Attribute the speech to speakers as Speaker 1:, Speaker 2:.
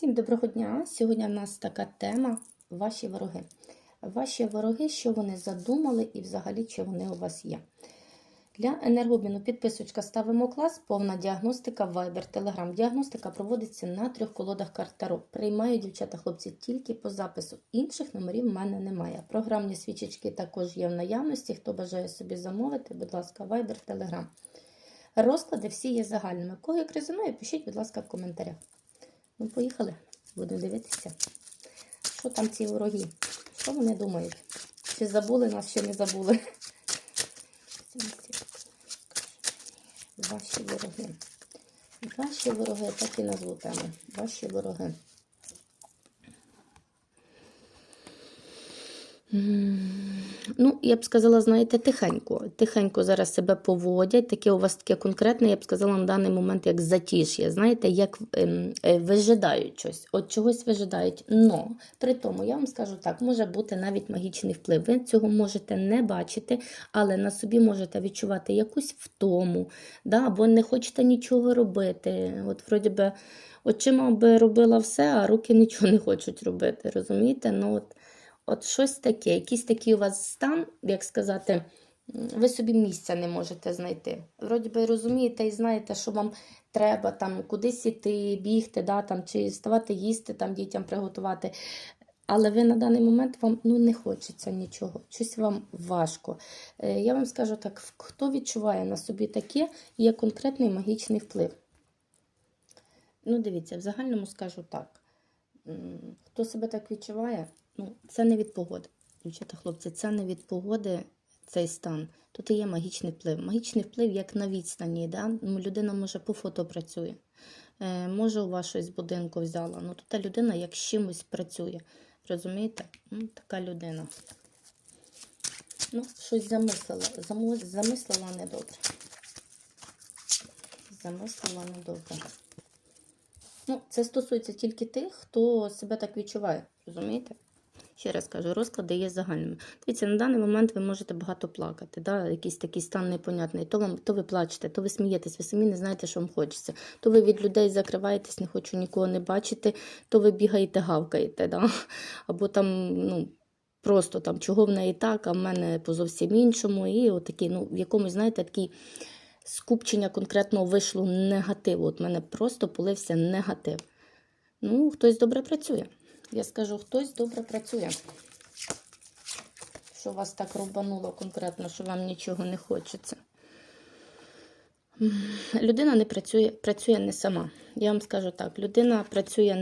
Speaker 1: Всім доброго дня! Сьогодні в нас така тема ваші вороги. Ваші вороги, що вони задумали і взагалі, чи вони у вас є. Для енергообміну підписочка ставимо клас, повна діагностика, Viber, Telegram. Діагностика проводиться на трьох колодах карт Таро. Приймаю дівчата, хлопці тільки по запису. Інших номерів в мене немає. Програмні свічечки також є в наявності. Хто бажає собі замовити, будь ласка, Viber, Telegram. Розклади всі є загальними. Кого як резонує, пишіть, будь ласка, в коментарях. Ну, поїхали. Будемо дивитися. Що там ці вороги? Що вони думають? Чи забули нас, чи не забули? Ваші вороги. Ваші вороги, так і назву тему. Ваші вороги. Ну, я б сказала, знаєте, тихенько. Тихенько зараз себе поводять. Таке у вас таке конкретне, я б сказала, на даний момент як затіш'я. Знаєте, як ем, е, вижидають щось. От чогось вижидають. Но при тому, я вам скажу так, може бути навіть магічний вплив. Ви цього можете не бачити, але на собі можете відчувати якусь втому, да? або не хочете нічого робити. От, вроді би, очима би робила все, а руки нічого не хочуть робити. Розумієте? Ну, от, От щось таке, якийсь такий у вас стан, як сказати, ви собі місця не можете знайти. Вроді би розумієте і знаєте, що вам треба там кудись іти, бігти, да, там, чи вставати їсти, там, дітям приготувати. Але ви на даний момент вам ну, не хочеться нічого, щось вам важко. Е, Я вам скажу так: хто відчуває на собі таке, є конкретний магічний вплив. Ну, дивіться, в загальному скажу так. Хто себе так відчуває, ну, це не від погоди. Дівчата, хлопці, це не від погоди цей стан. Тут і є магічний вплив. Магічний вплив як на відстані. Да? Ну, Людина може по фото працює. Е, може, у вас щось будинку взяла. Ну, тут людина як з чимось працює. Розумієте? Ну, така людина. Ну, щось замислила. Замислила недобре. Замислила недобре. Ну, це стосується тільки тих, хто себе так відчуває, розумієте? Ще раз кажу, розклади є загальними. Дивіться, на даний момент ви можете багато плакати, да? якийсь такий стан непонятний. То, вам, то ви плачете, то ви смієтесь, ви самі не знаєте, що вам хочеться. То ви від людей закриваєтесь, не хочу нікого не бачити, то ви бігаєте, гавкаєте. Да? Або там, ну, просто там, чого в неї так, а в мене по зовсім іншому. І отакий, ну, в якомусь, знаєте, такий скупчення конкретно вийшло негативу. От в мене просто полився негатив. Ну, хтось добре працює. Я скажу, хтось добре працює. Що вас так рубануло конкретно, що вам нічого не хочеться. Людина не працює, працює не сама. Я вам скажу так, людина працює